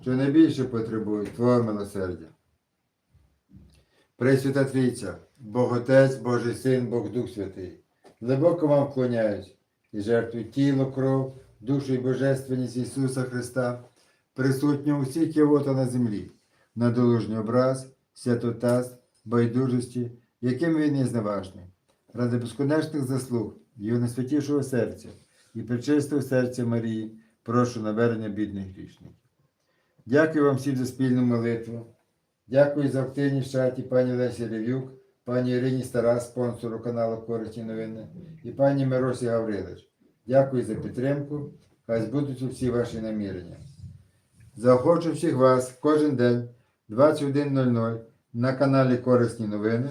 що найбільше потребують Твого милосердя. Пресвята Трійця, Бог Отець, Божий Син, Бог Дух Святий, глибоко вам вклоняюсь і жертвую тіло, кров, душу і божественність Ісуса Христа, присутнього у всіх євота на землі, на долужній образ, святотаз, байдужості, яким він є зневажний, ради безконечних заслуг Його найсвятішого серця і причистого серця Марії, прошу навернення бідних грішників. Дякую вам всім за спільну молитву. Дякую за активність в чаті пані Лесі Ревюк, пані Ірині Стара, спонсору каналу Корисні новини, і пані Миросі Гаврилич. Дякую за підтримку. Хай збудуться всі ваші намірення. Заохочу всіх вас кожен день 21.00 на каналі Корисні новини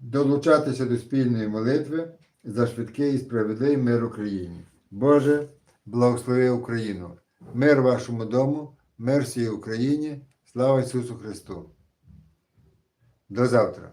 долучатися до спільної молитви за швидкий і справедливий мир Україні. Боже, благослови Україну! Мир вашому дому, мир Україні, слава Ісусу Христу! До завтра!